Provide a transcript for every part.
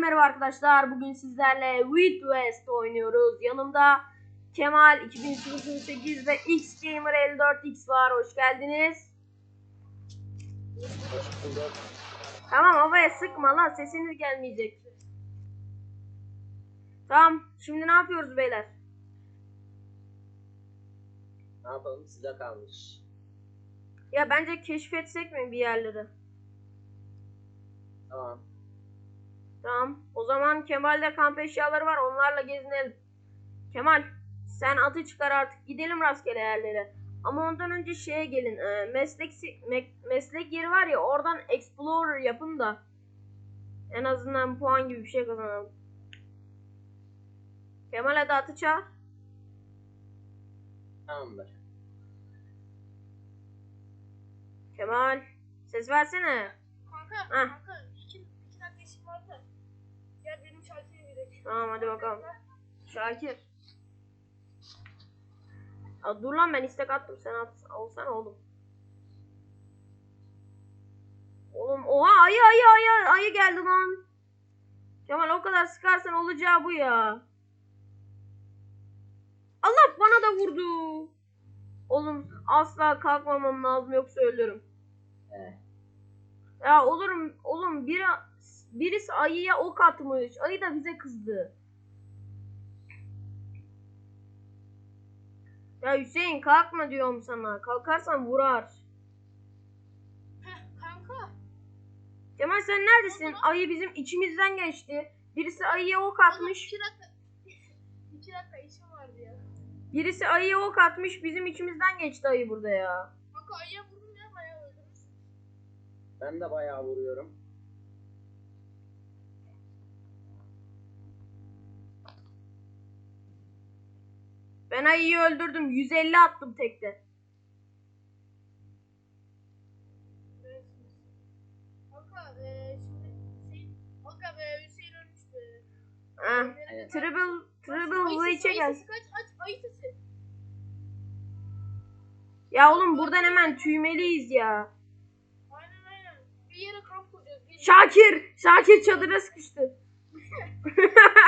Herkese merhaba arkadaşlar. Bugün sizlerle Wild West oynuyoruz. Yanımda Kemal 2008 ve X Gamer 54X var. Hoş geldiniz. Tamam havaya sıkma lan sesiniz gelmeyecek. Tamam şimdi ne yapıyoruz beyler? Ne yapalım size kalmış. Ya bence keşfetsek mi bir yerleri? Tamam. Tamam. O zaman Kemal'de kamp eşyaları var. Onlarla gezinelim. Kemal sen atı çıkar artık. Gidelim rastgele yerlere. Ama ondan önce şeye gelin. e, meslek me- meslek yeri var ya oradan explorer yapın da en azından puan gibi bir şey kazanalım. Kemal hadi atı çağır. Tamamdır. Kemal ses versene. Kanka, Heh. kanka iki, iki dakika işim var da. Gel benim şarkıya gidelim. Tamam hadi bakalım. Şakir. Aa, dur lan ben istek attım sen at, olsana oğlum. Oğlum oha ayı ayı ayı ayı geldi lan. Kemal o kadar sıkarsan olacağı bu ya. Allah bana da vurdu. Oğlum asla kalkmamam lazım yoksa ölürüm. Ya olurum oğlum biri birisi ayıya ok atmış. Ayı da bize kızdı. Ya Hüseyin kalkma diyorum sana. Kalkarsan vurar. Heh, kanka. Kemal sen neredesin? Ayı bizim içimizden geçti. Birisi ayıya ok Oğlum atmış. iki dakika. iki dakika işim vardı ya. Birisi ayıya ok atmış. Bizim içimizden geçti ayı burada ya. Kanka ayıya vurdum ya bayağı öldürürsün. ben de bayağı vuruyorum. Ben ayıyı öldürdüm. 150 attım tekte. Hüseyin ölmüştü. Heh. Evet. Triple, triple ayı sesi. Ya oğlum buradan hemen tüymeliyiz ya. Aynen aynen. Bir yere kamp kuracağız. Şakir! Şakir çadıra sıkıştı.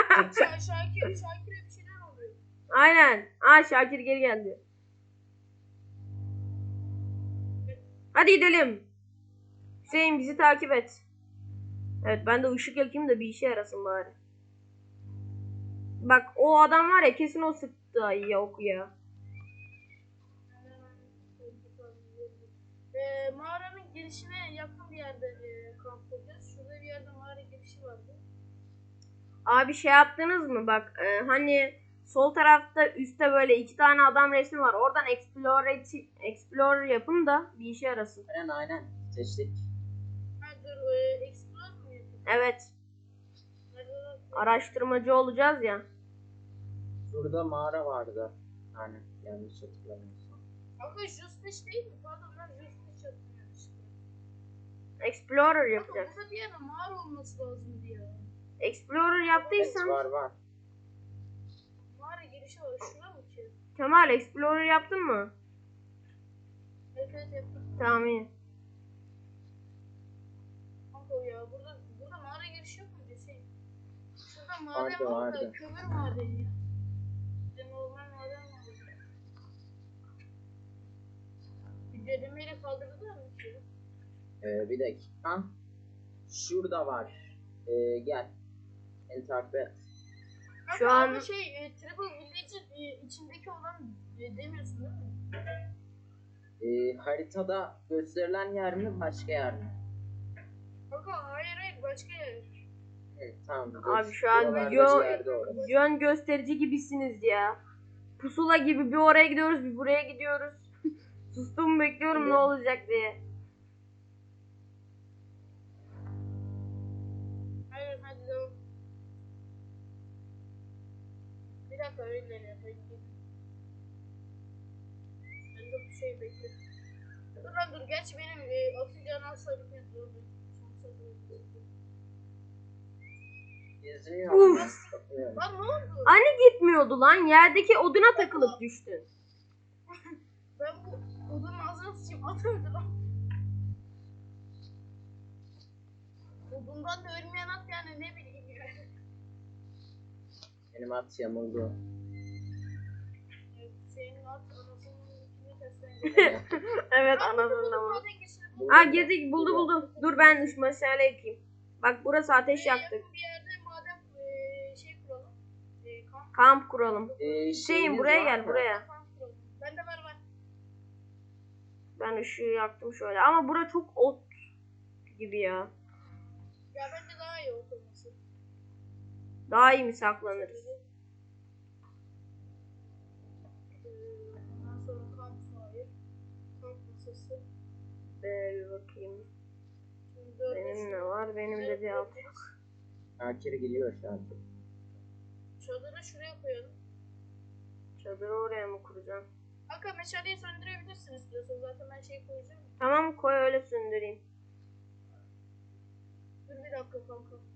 Şakir, Şakir, Şakir'e bir şeyler oluyor. Aynen. Aa Şakir geri geldi. Hadi gidelim. Hüseyin bizi takip et. Evet ben de ışık yakayım da bir işe yarasın bari. Bak o adam var ya kesin o sıktı ayıya oku ya. Ee, mağaranın girişine yakın bir yerde e, kamp kuracağız. Şurada bir yerde mağara girişi vardı. Abi şey yaptınız mı bak e, hani sol tarafta üstte böyle iki tane adam resmi var. Oradan explore, explore yapın da bir işe yarasın. Aynen aynen. Seçtik. Ha dur, e, explore mu yapayım? Evet araştırmacı olacağız ya. Şurada mağara vardı. Yani yanlış hatırlamıyorsam. Kanka Jusfish değil mi? Pardon ben yanlışlıkla. Explorer Kanka yapacağız. burada bir yerde mağara olması lazımdı ya. Explorer Evet yaptıysan var var. Girişi var. Mı ki? Kemal Explorer yaptın mı? Evet evet yaptım. Tamam iyi. Kanka ya burada burada mağara girişi yok mu Hüseyin? Şurada maden Vardı, var da vardı. kömür madeni ya. Bir de normal maden var. Bir denemeyle kaldırdılar mı ki? Ee, bir dakika. Şurada var. Ee, gel. Beni takip et. Kanka Şu an- şey e, Triple Village'in e, içindeki olan e, demiyorsun değil mi? Ee, haritada gösterilen yer mi başka yer mi? Kanka hayır hayır başka yer. Evet, tamam. Abi şu an video- bir yerde orası. Yön gösterici gibisiniz ya. Pusula gibi bir oraya gidiyoruz bir buraya gidiyoruz. Sustum bekliyorum ne olacak diye. Bir dakika öyle yapayım. Ben de bir şey bekliyorum. Dur lan dur gerçi benim e, oksijen alsa bitmez dur dur. Uf. Bakıyorum. Lan ne oldu? Hani gitmiyordu lan yerdeki oduna takılıp düştün. Ben bu odunun ağzına sıçayım at öldü lan. Odundan da ölmeyen at yani ne bileyim. Benim at yamuldu. Evet, Senin anasının evet Ben geçirdim. Aa girdik buldu buldu. Dur ben üç meşale yakayım. Bak burası ateş yaktık. yakın Bir yerde madem eee, şey kuralım. Eee, kamp, Kamp kuralım. Ee, şeyiniz buraya var gel buraya. kamp kuralım. Bende var var. Ben ışığı yaktım şöyle. Ama bura çok ot gibi ya. Ya bence daha iyi oturması. Daha iyi mi saklanırız? Ondan sonra kamp fire. Kamp masası. Be bir bakayım. Benim ne var? Benim de bir alt. Şakir gidiyor Şakir. Çadırı şuraya koyalım. Çadırı oraya mı kuracağım? Kanka meşaleyi söndürebilirsiniz istiyorsan zaten ben şey koyacağım. Tamam koy öyle söndüreyim. Dur bir dakika kanka.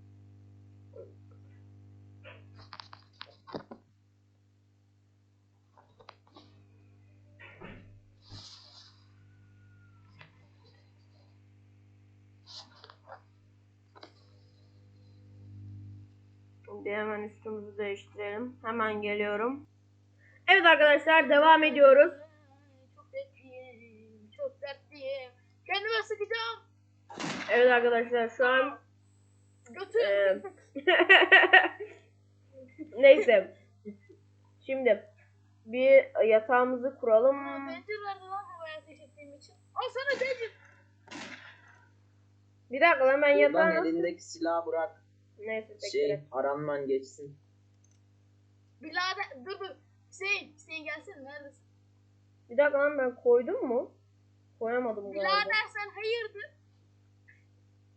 Şimdi hemen üstümüzü değiştirelim. Hemen geliyorum. Evet arkadaşlar devam ediyoruz. Çok dertliyim, çok dertliyim. Kendime sıkacağım. Evet arkadaşlar şu an Götür. Ee, Neyse. Şimdi bir yatağımızı kuralım. Aa, Bencil verdi lan havaya ateş ettiğim için. Al sana bencil. Bir dakika lan ben Ulan yatağı nasıl... elindeki silahı bırak. Neyse bekle. Şey aranman geçsin. Birader dur dur. Hüseyin, Hüseyin gelsene neredesin? Bir dakika lan ben koydum mu? Koyamadım galiba. Birader sen hayırdır?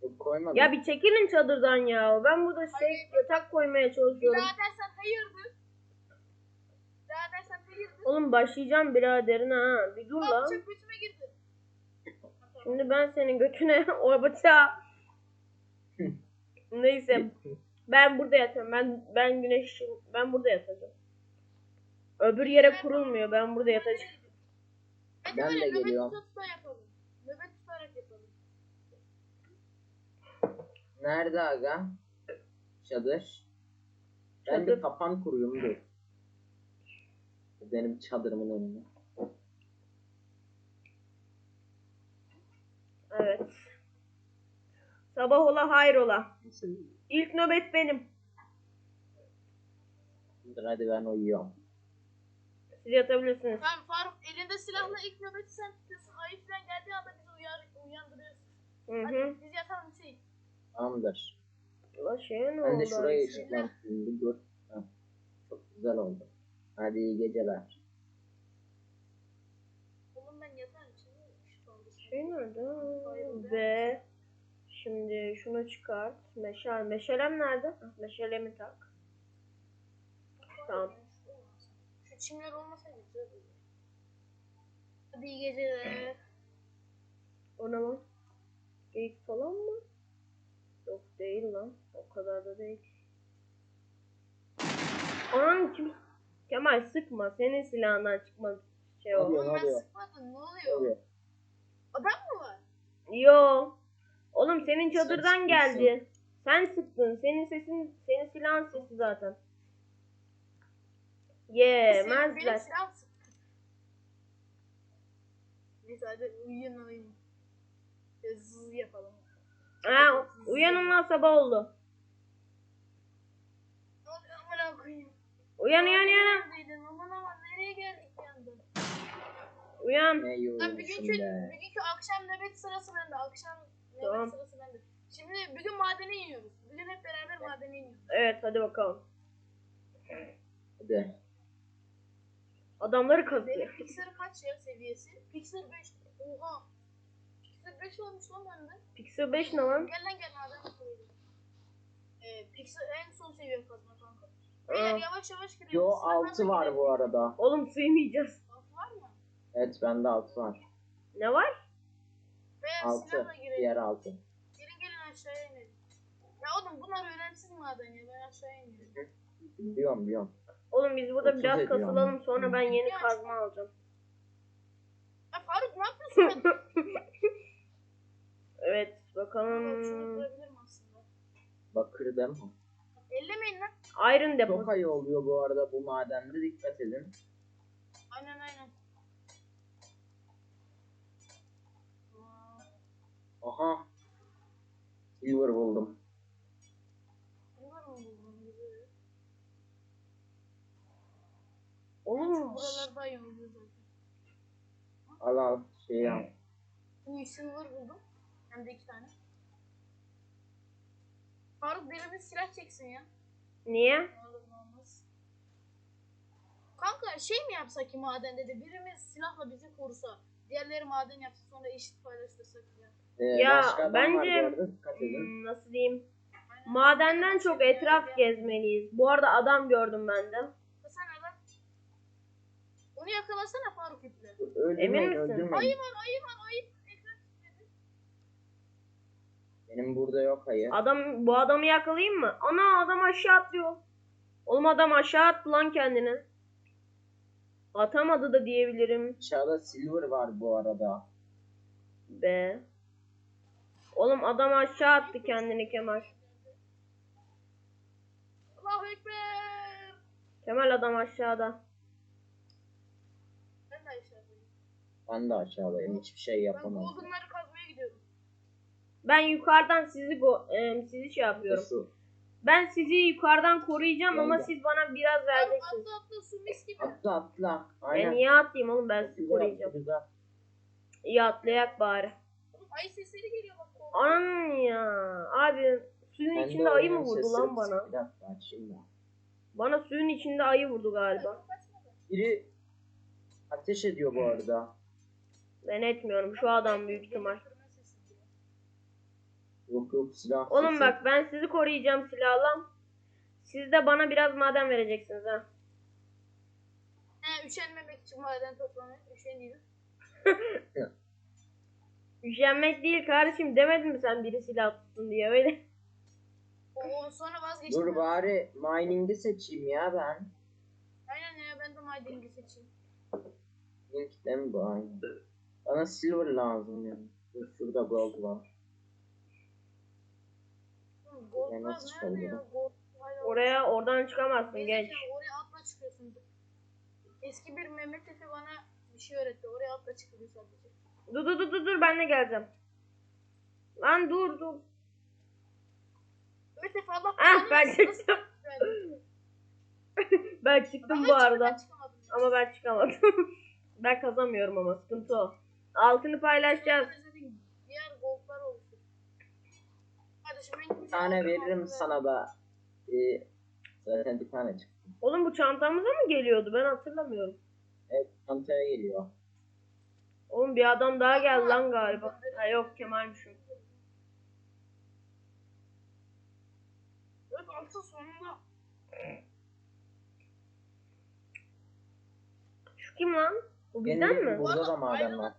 Yok koymadım. Ya bir çekilin çadırdan ya. Ben burada şey Hayır. yatak koymaya çalışıyorum. Birader sen hayırdır? Birader sen hayırdır? Oğlum başlayacağım biraderin ha. Bir dur Bak lan. bıçak götüme girdi. Şimdi ben senin götüne o bıçağı... Neyse. Ben burada yatacağım. Ben ben güneş ben burada yatacağım. Öbür yere kurulmuyor. Ben burada yatacağım. Hadi Ben böyle de nöbet geliyorum. yapalım. Nöbet tutarak yapalım. Nerede aga? Çadır. Ben Çadır. bir kapan kuruyum dur. Benim çadırımın önüne. Evet. Sabah ola hayrola. İlk nöbet benim. Dur hadi ben uyuyorum. Siz yatabilirsiniz. Tamam Faruk elinde silahla ilk nöbeti sen tutuyorsun. Ayı falan geldiği anda bizi uyar, uyandırıyorsun. Hı hı. Hadi biz yatalım Hüseyin. Tamamdır. Ula şeye ne Ben oldu? de şurayı Ayşe? ışıklandırayım bir dur. Heh. Çok güzel oldu. Hadi iyi geceler. Oğlum ben yatarım şimdi ışık oldu. Şey nerede? Ve şimdi şunu çıkart. Meşal. Meşalem nerede? Meşalemi tak. Tamam. Şu çimler olmasaydı güzel olurdu. Hadi iyi geceler. O ne lan? Geyik falan mı? Yok değil lan. O kadar da değil. Anan kim? Kemal sıkma. Senin silahından çıkmaz şey o. Hadi. Oğlum ben sıkmadım ne oluyor? Adam mı var? Yo. Oğlum senin Sen çadırdan geldi. Sen sıktın. Senin sesin, senin silahın sesi zaten. Yemezler. Neyse hadi uyuyalım. Hızlı yapalım. Ha, uyanın lan sabah oldu. Uyan uyan uyan. Aman aman nereye geldik anda? Uyan. Ne Ben yoruyorsun bugünkü, akşam nöbet sırası bende. Akşam Tamam. Şimdi bugün madene iniyoruz. Bugün hep beraber madene iniyoruz. Evet hadi bakalım. Hadi. Adamları Benim kazıyor. Pixar kaç ya seviyesi? Pixar 5. Oha. Pixar 5 olmuş lan bende. Pixel 5 ne lan? Gel lan gel madem koyalım. Ee, Pixar en son seviye kazma kanka. Beyler Aa. yavaş yavaş girelim. Yo Sınavdan altı var bu arada. Oğlum sığmayacağız. Altı var mı? Evet bende altı var. Ne var? Altı. girelim. Diğer altı. Gelin gelin aşağıya inelim. Ya oğlum bunlar önemsiz maden ya. Ben aşağıya iniyorum. Biliyorum biliyorum. Oğlum biz burada Otuz biraz ediyor kasılalım ama. sonra ben yeni kazma alacağım. Ya Faruk ne yapıyorsun? ben? Evet Faruk, Şunu bakalım. kırabilirim aslında. Bakır değil mi? Ellemeyin lan. Iron Çok deposu. ayı oluyor bu arada bu madende dikkat edin. Aynen aynen. Aa, Aha. Silver buldum. Bunlar mı buldun bizi? Oğlum Buralarda iyi oluyor zaten. Al al şey al. İyi silver buldum. Hem de iki tane. Faruk birimiz silah çeksin ya. niye? Kanka şey mi yapsak ki madende de birimiz silahla bizi korusa. Diğerleri maden yapsa sonra eşit paylaştırsak ya. Ee, Ya, başka bence-. Hmm, nasıl diyeyim? Madenden çok etraf gezmeliyiz. Bu arada adam gördüm ben de. Onu yakalasana Faruk iple. Öldürmeyin Emin misin? Ayı var ayı var ayı. Benim burada yok ayı. Adam bu adamı yakalayayım mı? Ana adam aşağı atlıyor. Oğlum adam aşağı attı lan kendini. Atamadı da diyebilirim. Aşağıda silver var bu arada. Be. Oğlum adam aşağı attı kendini Kemal. Allahu Ekber. Kemal adam aşağıda. Ben de aşağıdayım. Ben de aşağıdayım. Hiçbir şey Ben yapamam. goldenları kazmaya gidiyorum. Ben yukarıdan sizi go- e, sizi şey yapıyorum. Su. Ben sizi yukarıdan koruyacağım ama gel. siz bana biraz Faruk vereceksiniz. atla atla su mis gibi. Atla atla. E Aynen. niye atlayayım oğlum ben sizi Güzel, koruyacağım. güzel. İyi atlayak bari. Oğlum ayı sesleri geliyor bak. Anan ya. Abi suyun Ben de içinde ayı mı vurdu lan bana? Bir dakika açayım ya. Bana suyun içinde ayı vurdu galiba. Biri ateş ediyor bu arada. Ben etmiyorum. Şu adam büyük ihtimal. Yok yok silah Oğlum sesi. bak ben sizi koruyacağım silahla. Siz de bana biraz maden vereceksiniz ha. He üşenmemek için maden toplamayı üşeniyor. Üşenmek değil kardeşim demedin mi sen biri silah tutsun diye öyle. Oo sonra vazgeçtim. Dur ben. bari mining'i seçeyim ya ben. Aynen ya ben de madenci seçeyim. Link mi bu aynı? Bana silver lazım yani. Dur şurada gold var. Gold Ya var nasıl nerede ya? çıkabilirim? Oraya oradan çıkamazsın Neyse genç. Oraya atla çıkıyorsun. Eski bir Mehmet Efe bana bir şey öğretti. Oraya atla çıkılıyor sadece. Dur dur dur dur dur ben de geleceğim. Lan dur dur. Mehmet Efe Allah Ah ben çıktım. Ben çıktım bu arada. Ama ben çıkamadım. ben kazamıyorum ama sıkıntı o. Altını paylaşacağız. Diğer goldlar olsun. Kardeşim ben Bir tane veririm sana da. Ee, zaten bir tane çıktı. Oğlum bu çantamıza mı geliyordu? Ben hatırlamıyorum. Evet çantaya geliyor. Oğlum bir adam daha geldi lan galiba. Ha yok Kemal'miş o. Evet altı sonunda. Şu kim lan? Bu bizden Benim mi? Burada da maden var.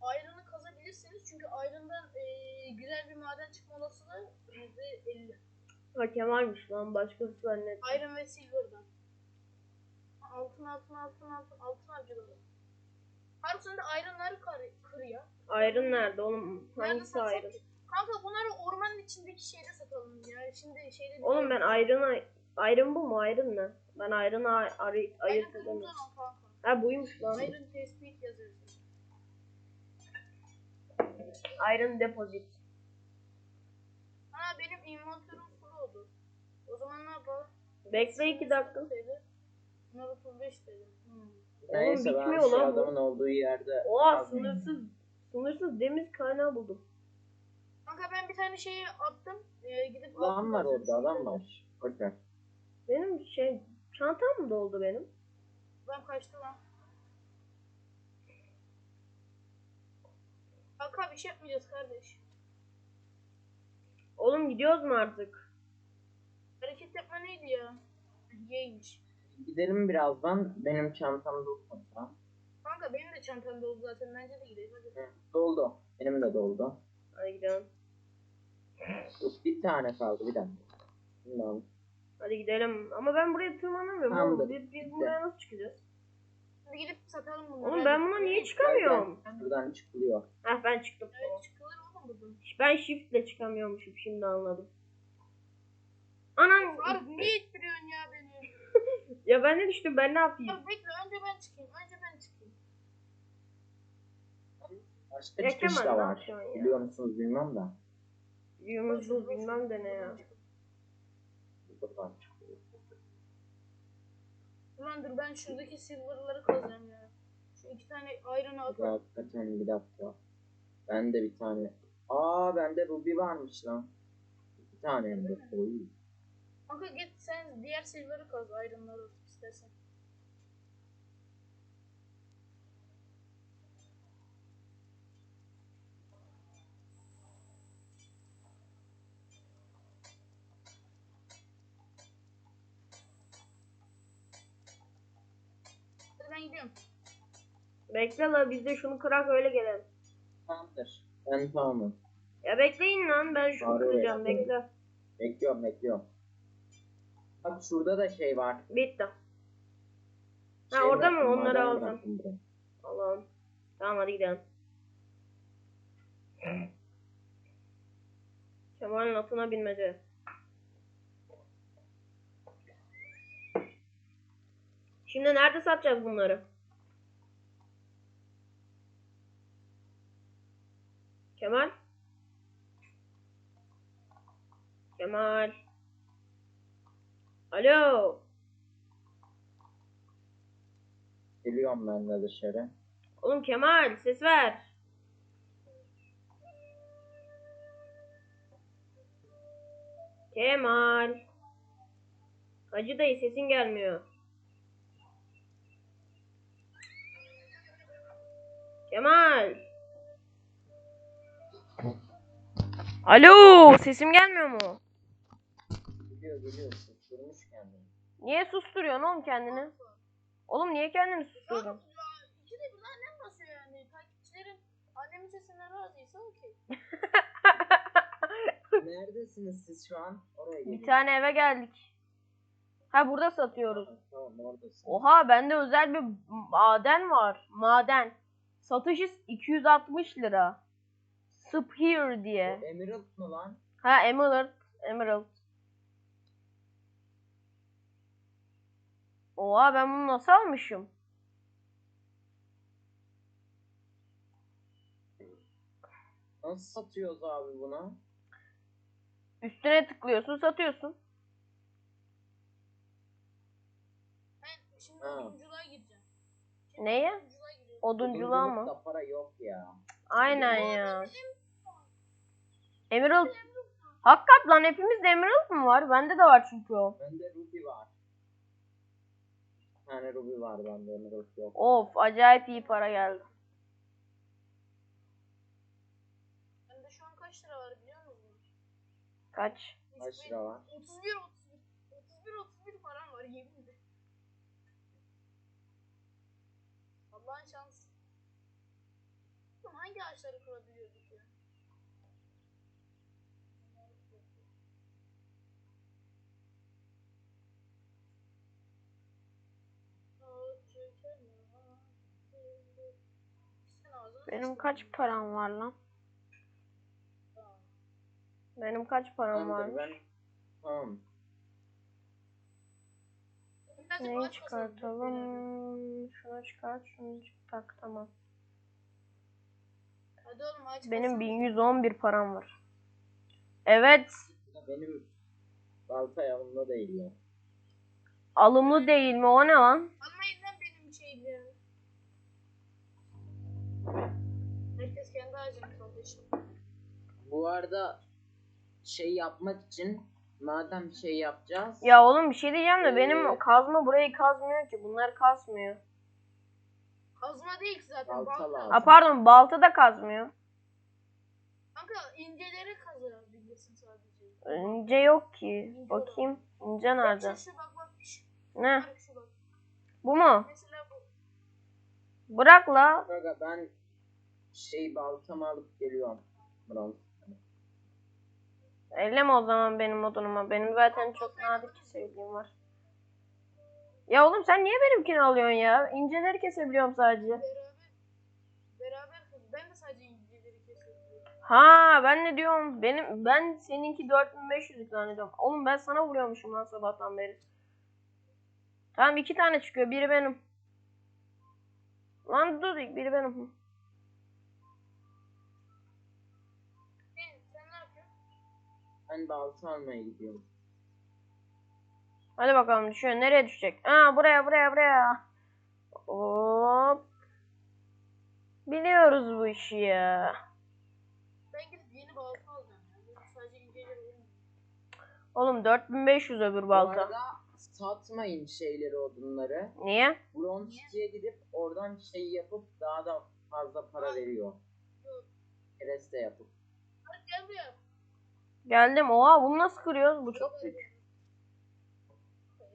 Ayrını kazabilirsiniz çünkü ayrından eee güzel bir maden çıkma olasılığı %50. Ha Kemal'miş lan başkası zannettim. Iron ve Silver'dan. Altın altın altın altın altın harcıları. Faruk sen de Iron'ları kır, kır ya. Ayrın nerede oğlum? Hangisi satsak ayrın? Kanka bunları ormanın içindeki şeyde satalım ya. Şimdi şeyde Oğlum ben ayrına... Ayrın bu mu? Ayrın ne? Ben ayrını ay- arı- ayırt Iron edemiyorum. bulundan al kanka. Ha buymuş lan. Iron tespit yazıyorsun. Iron deposit. Ha benim inventörüm full oldu. O zaman ne yapalım? Bekle iki dakika. Bunlar 35 dedi. Neyse ben bitmiyor şu lan bu. adamın olduğu yerde. Oha kazmayayım. sınırsız. Sınırsız demiz kaynağı buldum. Kanka ben bir tane şeyi attım. Ee, gidip Adam var orada adam var. Bakın. Benim şey çantam mı doldu benim? Ben kaçtı lan. Kanka bir şey yapmayacağız kardeş. Oğlum gidiyoruz mu artık? Hareket yapma neydi ya? Y'ymiş. Gidelim birazdan. Benim çantam doldu. Kanka benim de çantam doldu zaten. Bence de gidelim hadi. Hı, Doldu. Benim de doldu. Hadi gidelim. Bir tane kaldı bir dakika. Bundan. Hadi gidelim. Ama ben buraya tırmanamıyorum Tamam oğlum. da- Biz, biz bitti. buraya nasıl çıkacağız? Hadi gidip satalım bunları. Oğlum ben buna niye çıkamıyorum? Buradan çıkılıyor. Heh ben çıktım. Evet çıkılır oğlum buradan. Ben shiftle çıkamıyormuşum şimdi anladım. Anan Faruk Ya ben de düştüm ben ne yapayım? Ya bekle önce ben çıkayım. Önce ben çıkayım. Başka Ya çıkış da ne var. yapıyorsun ya? Biliyor musunuz bilmem da. Yumuzlu bilmem de ne ya. Buradan çıkıyor. Ulan dur ben şuradaki silverları kazacağım ya. Şu iki tane iron'ı Ya atalım. hakikaten bir dakika. Ben de bir tane. Aa bende Ruby varmış lan. İki tane hem de. Oy. Kanka git sen diğer silver'ı kaz iron'ları istersen. Hadi ben gidiyorum. Bekle la biz de şunu kırak öyle gelelim. Tamamdır. Ben tamamım. Ya bekleyin lan ben şunu kıracağım bekle. Bekliyorum bekliyorum. Bak şurada da şey var. Bitti. Ha Şey orada mı? Onları alacağım. Allah'ım. Tamam hadi gidelim. Kemal'in atına binmece. Şimdi nerede satacağız bunları? Kemal? Kemal? Alo? Geliyorum ben de dışarı. Oğlum Kemal ses ver. Kemal. Hacı dayı sesin gelmiyor. Kemal. Alo sesim gelmiyor mu? Geliyor geliyor. Niye susturuyorsun oğlum kendini? Oğlum niye kendini susturdun? ya ikide bir annem basıyor yani. Takipçilerim annemin sesine razıysa okey. Neredesiniz siz şu an? Oraya Bir gelin. tane eve geldik. Ha burada satıyoruz. Tamam oradasın. Oha bende özel bir maden var. Maden. Satışı 260 lira. Spear diye. Emerald mı lan? Ha Emerald. Emerald. Oha ben bunu nasıl almışım? Nasıl satıyoruz abi buna? Üstüne tıklıyorsun satıyorsun. Ben şimdi Ha. oyunculuğa gireceğim. Şimdi Neye? oyunculuğa giriyorum. Odunculuğa mı? Para yok ya. Aynen ya. Emerald. Hakikat lan hepimizde Emerald mı var? Bende de var çünkü o. Bende Ruby var. Tane Ruby var bende Emerald yok. Of acayip iyi para geldi. Bende şu an kaç lira var biliyor musun? Kaç? Kaç lira var? 31 31. 31 31 param var yemin ederim. Allah'ın şansı. Hangi ağaçları kurabiliyorduk ya? Benim kaç param var lan? Benim kaç param var? Ben. Tamam. Neyi çıkartalım? Şunu çıkart, şunu çıkart. Tamam. Hadi oğlum ağaç Benim kalsana. 1111 param var. Evet. Benim balta yanımda değil ya. Alımlı değil mi? O ne lan Herkes kendi ağacını kardeşim. Bu arada şey yapmak için madem şey yapacağız. Ya oğlum bir şey diyeceğim de Ee? benim kazma burayı kazmıyor ki. Bunlar kazmıyor. Kazma değil ki zaten. Balta balta. Ha pardon balta da kazmıyor. Kanka inceleri kazabilirsin sadece. İnce yok ki. Bakayım. İnce Bak nerede? şu, şu bak bak. Ne? bak şu bak. Bu mu? Mesela bu. Bırak la. Aga ben şey baltamı alıp geliyorum. Bronz. Elleme o zaman benim odunuma. Benim zaten çok nadir sevdiğim var. Ya oğlum sen niye benimkini alıyorsun ya? İnceleri kesebiliyorum sadece. Beraber. Beraber. Ben de sadece inceleri kesebiliyorum. Ha ben ne diyorum? Benim ben seninki 4500 zannediyorum. Oğlum ben sana vuruyormuşum lan sabahtan beri. Tamam iki tane çıkıyor. Biri benim. Lan dur biri benim. Ben balta almaya gidiyorum. Hadi bakalım düşüyor. Nereye düşecek? Aa buraya buraya buraya. Hop. Biliyoruz bu işi ya. Ben gidip yeni balta alacağım. Yani. Sadece olmuyor. Oğlum 4500 öbür Bu balta. arada satmayın şeyleri odunları. Niye? Bronzeciye gidip oradan şey yapıp daha da fazla para veriyor. Yok. Kereste yapıp. Hadi gel buraya. Geldim. Oha bunu nasıl kırıyoruz? Bu çok büyük.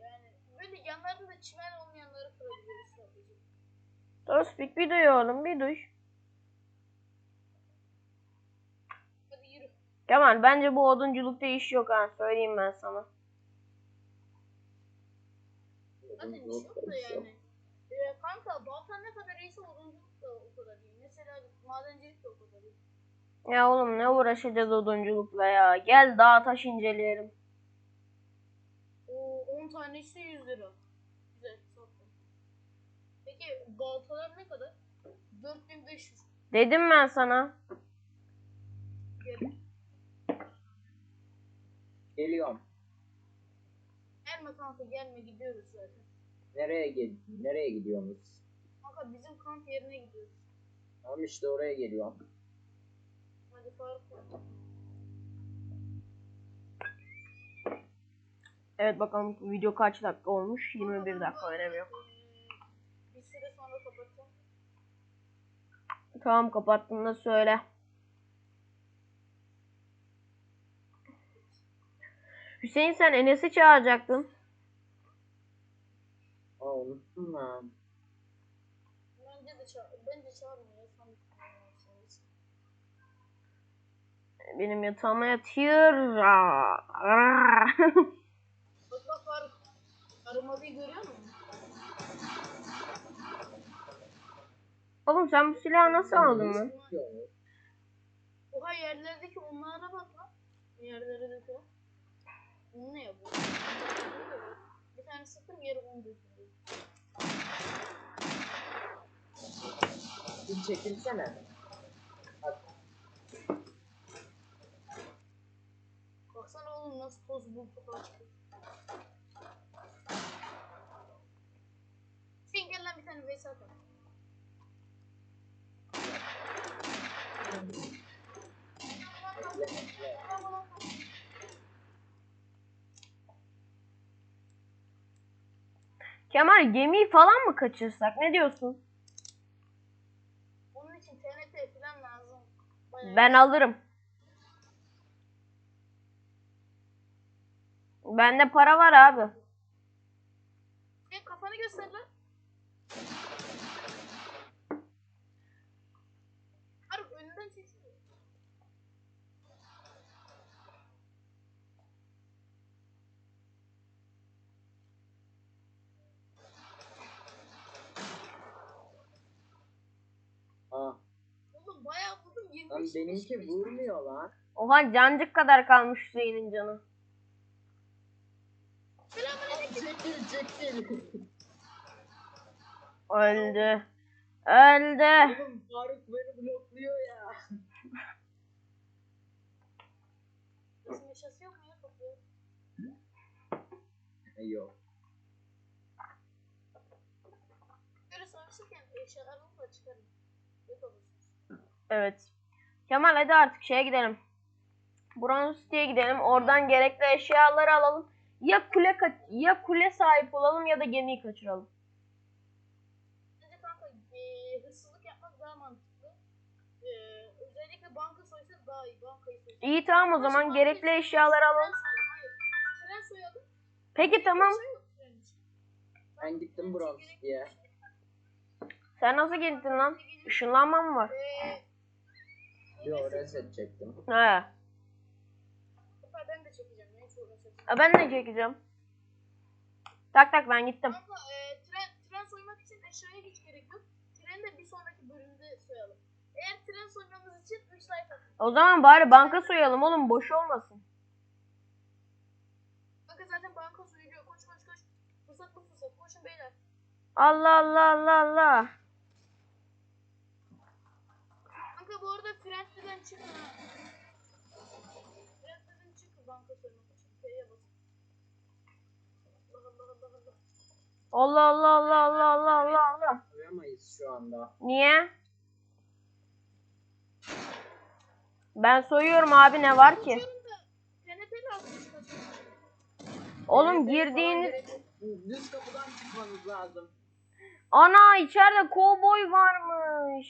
Yani böyle yanlarda da çimen olmayanları kırabiliyoruz sadece. Tospik bir duy oğlum bir duy. Hadi yürü. Kemal bence bu odunculukta iş yok ha. Söyleyeyim ben sana. Zaten iş yok da yani. Ee, kanka baltan ne kadar iyiyse odunculuk da o kadar iyi. Mesela madencilik de o kadar iyi. Ya oğlum ne uğraşacağız odunculukla ya. Gel dağ taş inceleyelim. O 10 tanesi 100 lira. Güzel sattım. Peki baltalar ne kadar? 4500. Dedim ben sana. Gel. Geliyorum. Gelme kanka gelme gidiyoruz zaten. Nereye gel nereye gidiyorsunuz? Kanka bizim kamp yerine gidiyoruz. Tamam işte oraya geliyorum. Evet bakalım video kaç dakika olmuş? 21 dakika önemi yok. Bir süre sonra kapatacağım. Tamam kapattığında söyle. Hüseyin sen Enes'i çağıracaktın. Aa unuttum lan. Bence de çağır. Bence çağırmıyor. Sen Benim yatağıma yatıyor. Bak? Oğlum sen bu silahı nasıl aldın lan? Oha yerlerdeki onlara bak lan. Yerlerdeki o. Onu ne yapıyor? Bir tane sıktım yeri onu götürüyor. Bir çekilsene. Bak, Baksana oğlum nasıl toz. Sen gel lan bir tane vs atalım. Kemal gemiyi falan mı kaçırsak? Ne diyorsun? Onun için TNT falan lazım. Bayağı Ben alırım. Bende para var abi. Sen kafanı göster lan. Harbi önünden çeksene. Aa, Oğlum bayağı vurdum 25 lan benimki 25. vurmuyor lan. Oha cancık kadar kalmış Hüseyin'in canı. Öldü. Öldü. Oğlum Faruk beni blokluyor ya. Bizim eşyası yok mu ya topluyor? Yok. Böyle savaşırken eşyalarını da çıkarın. Yok olursunuz. Evet. Kemal hadi artık şeye gidelim. Bronze City'ye gidelim. Oradan gerekli eşyaları alalım. Ya kule ka- ya kule sahip olalım ya da gemiyi kaçıralım. Bence kanka eee, hırsızlık yapmak daha mantıklı. Eee, özellikle banka soysa daha iyi. Bankayı soysa. İyi tamam o zaman Banka gerekli soyalım, eşyaları alalım. Tren soyalım. Peki tamam. Yok. Ben gittim bronz diye. Sen nasıl gittin lan? Işınlanma mı var? Eee, Yo reset çektim. He. E, Ben de çekeceğim. Tak tak ben gittim. Kanka eee, tren, tren soymak için eşyaya hiç gerek yok. Treni de bir sonraki bölümde soyalım. Eğer tren soymamız için 3 like atın. O zaman bari banka soyalım oğlum boş olmasın. Kanka zaten banka soyuluyor. Koş koş koş. Fırsat bu fırsat. Koşun beyler. Allah Allah Allah Allah. Kanka bu arada Friendly'den çıkın ha. Friendly'den çıkın banka soymak için. P'ye basın. Allah Allah Allah Allah. Allah Allah Allah Allah Allah Allah Allah. Koyamayız şu anda. Niye? Ben soyuyorum abi ne var ki? Oğlum girdiğiniz... Düz kapıdan çıkmanız lazım. Ana içeride kovboy varmış.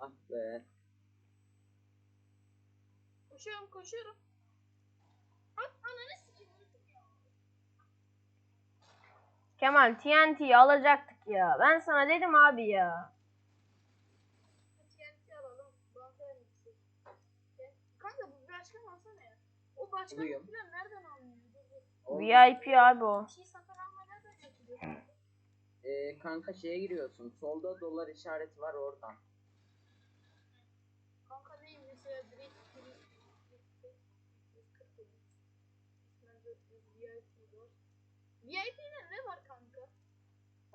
Ah be. Koşuyorum koşuyorum. At ananı Kemal TNT'yi alacaktık ya. Ben sana dedim abi ya. TNT alalım. Bankaya mı gitsek? Ya, Kanka bu başkan alsana ya. O başkan Buyum. falan nereden alınıyor? Dur, dur. Oldu. VIP abi o. Bir şey satın alma nereden yapılıyor? Ee, kanka şeye giriyorsun. Solda dolar işareti var oradan. Kanka değil mesela direkt VIP'de ne var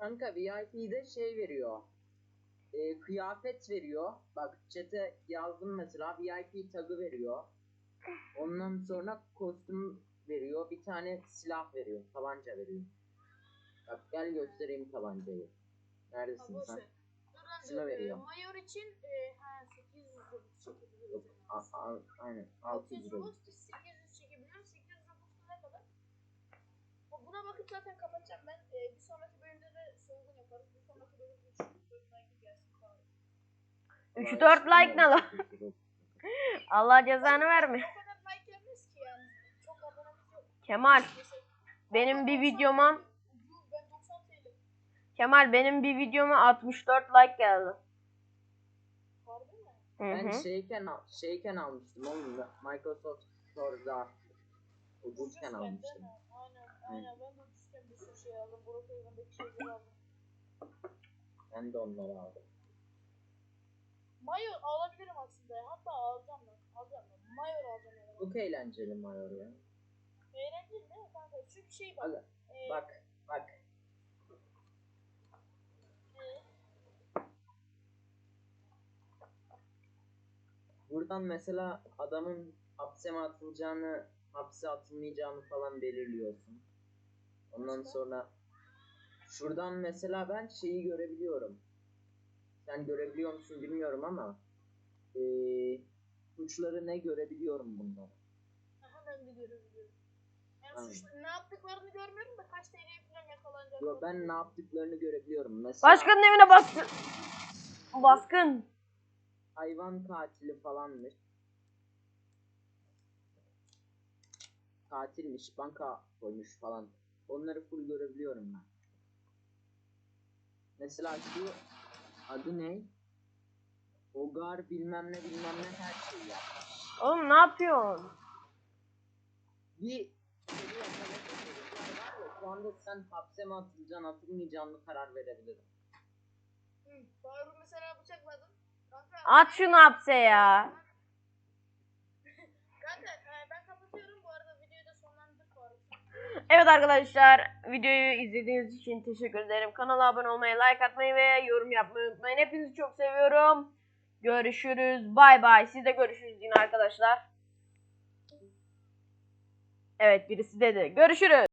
kanka? VIP'de şey veriyor. Ee, kıyafet veriyor. Bak chat'e yazdım mesela VIP tagı veriyor. Ondan sonra kostüm veriyor. Bir tane silah veriyor. Tabanca veriyor. Bak gel göstereyim tabancayı. Neredesin boş sen? lan dur. veriyor. Ee, Mayor için e, ha 800 robux çekebiliyoruz. Yok, a- a- aynen 600 600 lira. robux 800 çekebiliyorum. 800 robux ne kadar? Bu- Buna bakıp zaten kapatacağım ben. Ee, bir sonraki bölümde de soygun yaparız. Bir sonraki bölümde 3 4 like gelsin falan. 3-4 like ne lan? Allah cezanı verme. O kadar like gelmez ki yani. Çok abonemiz yok. Kemal Mesela- benim bir 90 videoma Yuh, Ben 90 TL. Kemal benim bir videoma 64 like geldi. Harbi mi? Hı Ben hı. şeyken, al- şeyken almıştım oğlum. Microsoft Store'da ucuzken almıştım. değil mi? Aynen, aynen. Ben de ucuzken bir sürü şey aldım. Brookhaven'daki şeyleri aldım. Ben de onları aldım. Mayor alabilirim aslında ya. Hatta alacağım ben. Alacağım ben. Mayor alacağım yani. Çok eğlenceli Mayor ya. Eğlenceli değil mi kanka? Çünkü şey bak. Aga, e, Bak bak. e, Buradan mesela adamın hapse mi atılacağını, hapse atılmayacağını falan belirliyorsun. Ondan sonra şuradan mesela ben şeyi görebiliyorum. Sen görebiliyor musun bilmiyorum ama eee suçları ne görebiliyorum bunları. aha ben de görebiliyorum. Yani suçlu ne yaptıklarını görmüyorum da kaç TL'ye falan yakalanacak. Yo, ben ne yaptıklarını görebiliyorum. Mesela Başkanın evine baskın. Baskın. hayvan katili falanmış. Katilmiş, banka koymuş falan. Onları full görebiliyorum ben. Mesela şu adı ne? Ogar bilmem ne bilmem ne her şeyi yapmış. Oğlum ne yapıyorsun? Bir ya şu anda sen hapse mi atılacaksın atılmayacağını karar verebilirim. Hı, Faruk'u mesela bıçakladım. Kanka. At şunu hapse ya. Kanka e, ben kapatıyorum. Bu arada videoyu da sonlandır Faruk. Evet arkadaşlar videoyu izlediğiniz için teşekkür ederim. Kanala abone olmayı, like atmayı ve yorum yapmayı unutmayın. Hepinizi çok seviyorum. Görüşürüz. Bay bay. Siz de görüşürüz yine arkadaşlar. Evet birisi dedi. Görüşürüz.